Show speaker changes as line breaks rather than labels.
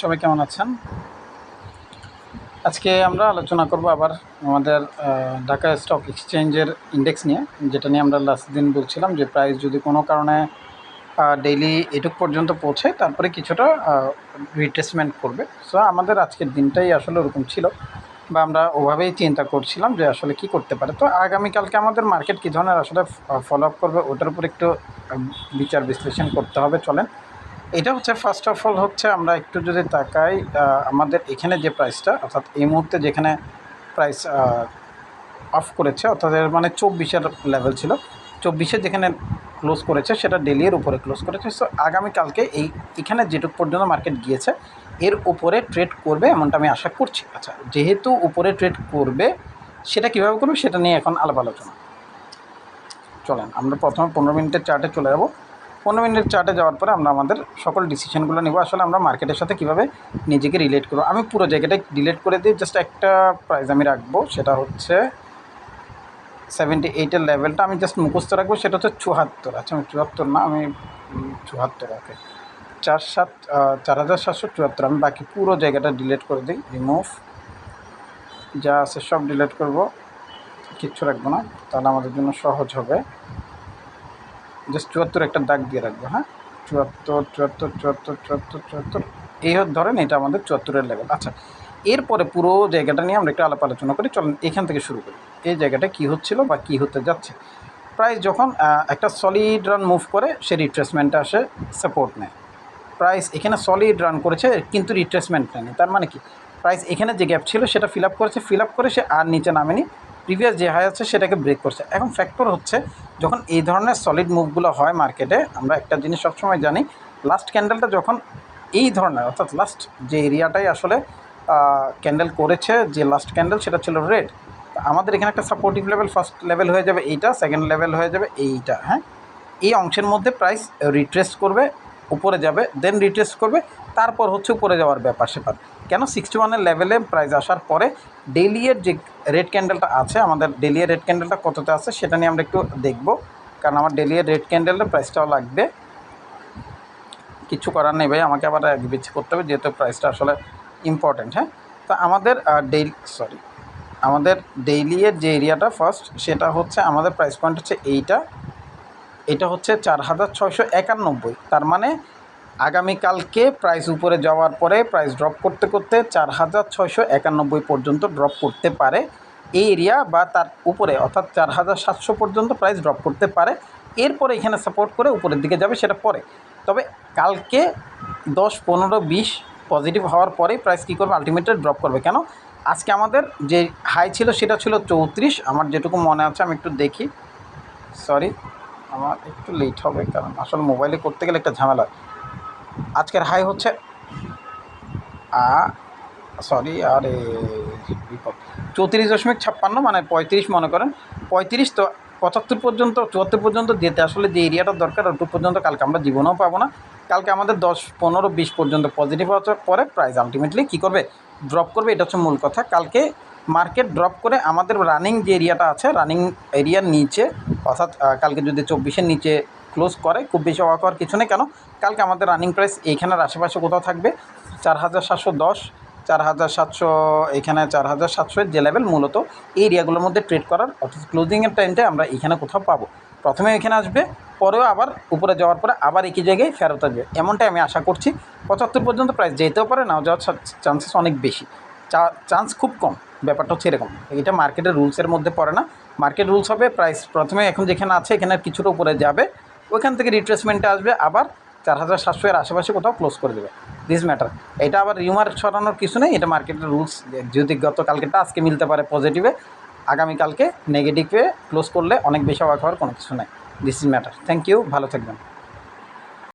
সবাই কেমন আছেন? আজকে আমরা আলোচনা করব আবার আমাদের ঢাকা স্টক এক্সচেঞ্জের ইন্ডেক্স নিয়ে, যেটা নিয়ে আমরা লাস্ট দিন বলছিলাম যে প্রাইস যদি কোনো কারণে ডেইলি এটুক পর্যন্ত পৌঁছে, তারপরে কিছুটা রিট্রেসমেন্ট করবে। সো আমাদের আজকের দিনটাই আসলে ওরকম ছিল বা আমরা ওভাবেই চিন্তা করছিলাম যে আসলে কি করতে পারে। তো আগামীকালকে আমাদের মার্কেট কী ধরনের আসলে ফলো আপ করবে, ওটার উপর একটু বিচার বিশ্লেষণ করতে হবে, চলেন। এটা হচ্ছে ফার্স্ট অফ অল হচ্ছে, আমরা একটু যদি তাকাই আমাদের এখানে যে প্রাইসটা অর্থাৎ এই মুহূর্তে যেখানে প্রাইস অফ করেছে, অর্থাৎ মানে চব্বিশের লেভেল ছিল, চব্বিশে যেখানে ক্লোজ করেছে, সেটা ডেলির উপরে ক্লোজ করেছে। সো আগামীকালকে এই, এখানে যেটুকু পর্যন্ত মার্কেট গিয়েছে, এর উপরে ট্রেড করবে এমনটা আমি আশা করছি। আচ্ছা যেহেতু উপরে ট্রেড করবে, সেটা কীভাবে করবে, সেটা নিয়ে এখন আলাপ আলোচনা। চলেন, আমরা প্রথমে পনেরো মিনিটের চার্টে চলে যাব। পনেরো মিনিট চার্টে যাওয়ার পরে আমরা আমাদের সকল ডিসিশনগুলো নিব। আসলে আমরা মার্কেটের সাথে কীভাবে নিজেকে রিলেট করব? আমি পুরো জায়গাটা ডিলেট করে দিই জাস্ট একটা প্রাইস আমি রাখব সেটা হচ্ছে সেভেন্টি এইটের লেভেলটা আমি জাস্ট মুখস্থ রাখব সেটা হচ্ছে চুয়াত্তর। আচ্ছা আমি চুয়াত্তর না আমি উম, চুয়াত্তর ওকে চার সাত চার হাজার সাতশো চুয়াত্তর। আমি বাকি পুরো জায়গাটা ডিলেট করে দিই রিমুভ যা আছে সব ডিলেট করব কিচ্ছু রাখব না তাহলে আমাদের জন্য সহজ হবে। জাস্ট চুয়াত্তর একটা দাগ দিয়ে রাখব হ্যাঁ? চুয়াত্তর চুয়াত্তর চুয়াত্তর চুয়াত্তর চুয়াত্তর। এই ধরেন এটা আমাদের চুয়াত্তরের লেভেল আচ্ছা এরপরে পুরো জায়গাটা নিয়ে আমরা একটু আলাপ আলোচনা করি। চলেন এখান থেকে শুরু করি। এই জায়গাটা কী হচ্ছিল বা কী হতে যাচ্ছে? প্রাইস যখন একটা সলিড রান মুভ করে, সে রিট্রেসমেন্টে আসে সাপোর্ট নেয়। প্রাইস এখানে সলিড রান করেছে, কিন্তু রিট্রেসমেন্ট নেয়নি। তার মানে কি? প্রাইস এখানে যে গ্যাপ ছিল, সেটা ফিল আপ করেছে। ফিল আপ করে সে আর নিচে নামেনি। প্রিভিয়াস যে হাই আছে সেটাকে ব্রেক করছে। এখন ফ্যাক্টর হচ্ছে, যখন এই ধরনের সলিড মুভগুলো হয় মার্কেটে আমরা একটা জিনিস সবসময় জানি লাস্ট ক্যান্ডেলটা যখন এই ধরনের, অর্থাৎ লাস্ট যে এরিয়াটাই আসলে ক্যান্ডেল করেছে, যে লাস্ট ক্যান্ডেল সেটা ছিল রেড আমাদের এখানে একটা সাপোর্টিভ লেভেল ফার্স্ট লেভেল হয়ে যাবে এইটা সেকেন্ড লেভেল হয়ে যাবে এইটা হ্যাঁ? এই অংশের মধ্যে প্রাইস রিট্রেস করবে উপরে যাবে দেন রিটেস্ট করবে, তারপর হচ্ছে উপরে যাওয়ার ব্যাপার সেপার। কেন? সিক্সটি ওয়ানের লেভেলে প্রাইস আসার পরে ডেলিয়ের যে রেড ক্যান্ডেলটা আছে, আমাদের ডেলিয়ের রেড ক্যান্ডেলটা কততে আছে সেটা নিয়ে আমরা একটু দেখব। কারণ আমার ডেলিয়ের রেড ক্যান্ডেলের প্রাইসটাও লাগবে। কিছু করার নেই ভাই, আমাকে আবার এক বিচ্ছে করতে হবে, যেহেতু প্রাইসটা আসলে ইম্পর্ট্যান্ট হ্যাঁ? তো আমাদের ডেইলি সরি আমাদের ডেইলিয়ের যে এরিয়াটা ফার্স্ট সেটা হচ্ছে আমাদের প্রাইস পয়েন্ট হচ্ছে এইটা। এটা হচ্ছে চার হাজার ছয়শো একানব্বই। তার মানে আগামীকালকে প্রাইস উপরে যাওয়ার পরে প্রাইস ড্রপ করতে করতে চার হাজার ছয়শো একানব্বই পর্যন্ত ড্রপ করতে পারে এই এরিয়া বা তার উপরে, অর্থাৎ চার হাজার সাতশো পর্যন্ত প্রাইস ড্রপ করতে পারে। এরপরে এখানে সাপোর্ট করে উপরের দিকে যাবে, সেটা পরে। তবে কালকে দশ পনেরো বিশ পজিটিভ হওয়ার পরেই প্রাইস কী করবে? আলটিমেটলি ড্রপ করবে। কেন? আজকে আমাদের যে হাই ছিল, সেটা ছিল চৌত্রিশ। আমার যেটুকু মনে আছে, আমি একটু দেখি। সরি আমার একটু লেট হবে, কারণ আসলে মোবাইলে করতে গেলে একটা ঝামেলা। আজকের হাই হচ্ছে আ সরি আরে চৌত্রিশ দশমিক ছাপ্পান্ন মানে পঁয়ত্রিশ মনে করেন। পঁয়ত্রিশ তো পঁচাত্তর পর্যন্ত, চুয়াত্তর পর্যন্ত যেতে আসলে যে এরিয়াটা দরকার, ওটুকু পর্যন্ত কালকে আমরা জীবনেও পাবো না। কালকে আমাদের দশ, পনেরো, বিশ পর্যন্ত পজিটিভ হওয়ার পরে প্রাইস আলটিমেটলি কী করবে? ড্রপ করবে, এটা হচ্ছে মূল কথা। কালকে মার্কেট ড্রপ করে আমাদের রানিং যে এরিয়াটা আছে রানিং এরিয়ার নিচে অর্থাৎ কালকে যদি চব্বিশের নিচে ক্লোজ করে, খুব বেশি অবাক হওয়ার কিছু নেই। কেন? কালকে আমাদের রানিং প্রাইস এইখানের আশেপাশে কোথাও থাকবে? চার হাজার সাতশো দশ, চার হাজার সাতশো, এখানে চার হাজার সাতশোর যে লেভেল মূলত, এই এরিয়াগুলোর মধ্যে ট্রেড করার, অর্থাৎ ক্লোজিংয়ের টাইমটা আমরা এখানে কোথাও পাবো। প্রথমে এখানে আসবে, পরেও আবার উপরে যাওয়ার পরে আবার একই জায়গায় ফেরত আসবে। এমনটাই আমি আশা করছি। পঁচাত্তর পর্যন্ত প্রাইস যেতেও পারে, নাও যাওয়ার চান্সেস অনেক বেশি। চান্স খুব কম। ব্যাপারটা হচ্ছে এরকম। এটা মার্কেটের রুলসের মধ্যে পড়ে না। মার্কেট রুলস হবে প্রাইস প্রথমে এখন যেখানে আছে, এখানে কিছুটা উপরে যাবে। ওইখান থেকে রিট্রেসমেন্টে আসবে, আবার চার হাজার সাতশো এর আশেপাশে কোথাও ক্লোজ করে দেবে। দিস ম্যাটার এটা আবার রিউমার ছড়ানোর কিছু নেই, এটা মার্কেটের রুলস যদি গতকালকেটা আজকে মিলতে পারে পজিটিভে আগামীকালকে নেগেটিভে ক্লোজ করলে অনেক বেশি অবাক হওয়ার কোনো কিছু নেই। This is matter thank you ভালো থাকবেন।